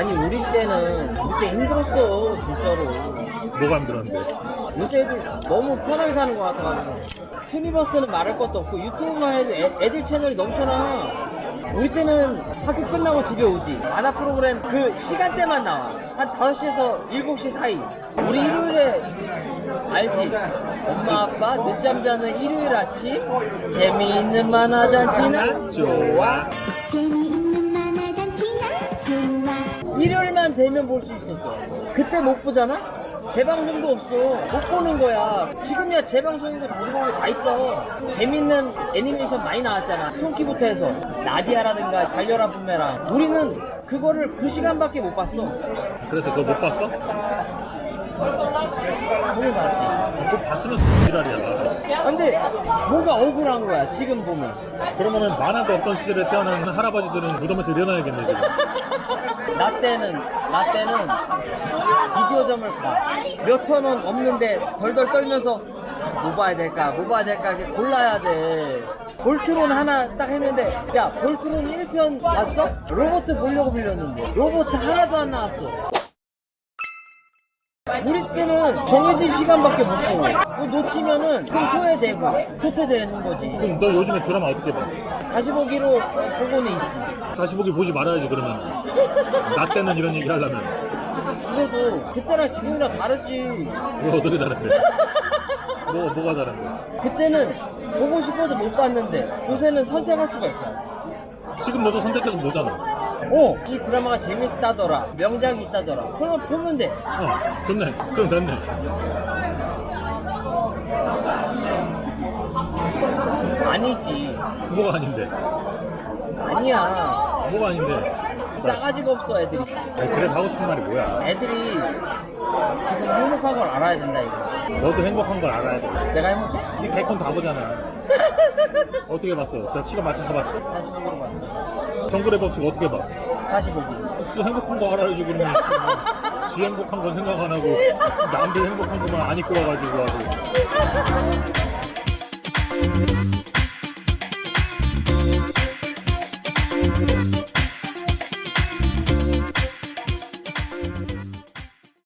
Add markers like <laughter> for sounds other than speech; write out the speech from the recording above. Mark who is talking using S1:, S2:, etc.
S1: 아니 우리 때는 우리 때 힘들었어 진짜로.
S2: 뭐가 힘들었는데?
S1: 요새 애들 너무 편하게 사는 것 같아가지고 투니버스는 말할 것도 없고 유튜브만 해도 애, 애들 채널이 넘쳐나 우리 때는 학교 끝나고 집에 오지. 만화 프로그램 그 시간대만 나와. 한 5시에서 7시 사이. 우리 일요일에 알지? 엄마 아빠 늦잠 자는 일요일 아침 재미있는 만화 잔치는 좋아.
S3: 재미있는 만화 잔치는
S1: 일요일만 되면 볼 수 있었어. 그때 못 보잖아? 재방송도 없어. 못 보는 거야. 지금이야 재방송이고 다시 보는 거 다 있어. 재밌는 애니메이션 많이 나왔잖아. 통키부터 해서. 나디아라든가 달려라 분매랑. 우리는 그거를 그 시간밖에 못 봤어.
S2: 그래서 그걸 못 봤어? <laughs>
S1: 보긴 봤지.
S2: 그거 봤으면 지랄이야.
S1: 근데 뭔가 억울한 거야. 지금 보면.
S2: 그러면은 만화도 없던 시절에 태어난 할아버지들은 무덤에서 일어나야겠네 지금. <laughs>
S1: 나 때는 나 때는 비디오점을 가. 몇천 원 없는데 덜덜 떨면서 뭐 봐야 될까 뭐 봐야 될까 이렇게 골라야 돼. 볼트론 하나 딱 했는데 야 볼트론 1편 왔어? 로봇 보려고 빌렸는데 로봇 하나도 안 나왔어. 우리 때는 정해진 시간밖에 못 보고 그거 놓치면은 좀 소외되고 도태되는 거지.
S2: 그럼 너 요즘에 드라마 어떻게 봐?
S1: 다시 보기로 보고는 있지.
S2: 다시 보기 보지 말아야지 그러면. 나 때는 이런 얘기 하려면.
S1: 그래도 그때랑 지금이랑 다르지.
S2: 뭐 어떻게 다른데? 뭐 뭐가 다른데?
S1: 그때는 보고 싶어도 못 봤는데 요새는 선택할 수가 있잖아.
S2: 지금 너도 선택해서 보잖아.
S1: 어, 이 드라마가 재밌다더라, 명작이 있다더라. 그러면 보면 돼.
S2: 어, 좋네. 그럼 됐네.
S1: 아니지.
S2: 뭐가 아닌데?
S1: 아니야.
S2: 뭐가 아닌데?
S1: 싸가지가 없어, 애들이.
S2: 아니, 그래 하고 싶은 말이 뭐야?
S1: 애들이 지금 행복한 걸 알아야 된다, 이거.
S2: 너도 행복한 걸 알아야 돼.
S1: 내가 행복해?
S2: 이 개콘 다 보잖아. <laughs> 어떻게 봤어? 나 시간 맞춰서 봤어?
S1: 다시 보기로 봤어.
S2: 정글의 법칙 어떻게 봐?
S1: 다시 보기.
S2: 혹시 행복한 거 알아야지 그러면 지 행복한 건 생각 안 하고 남들 행복한 것만 안 입고 와가지고 하고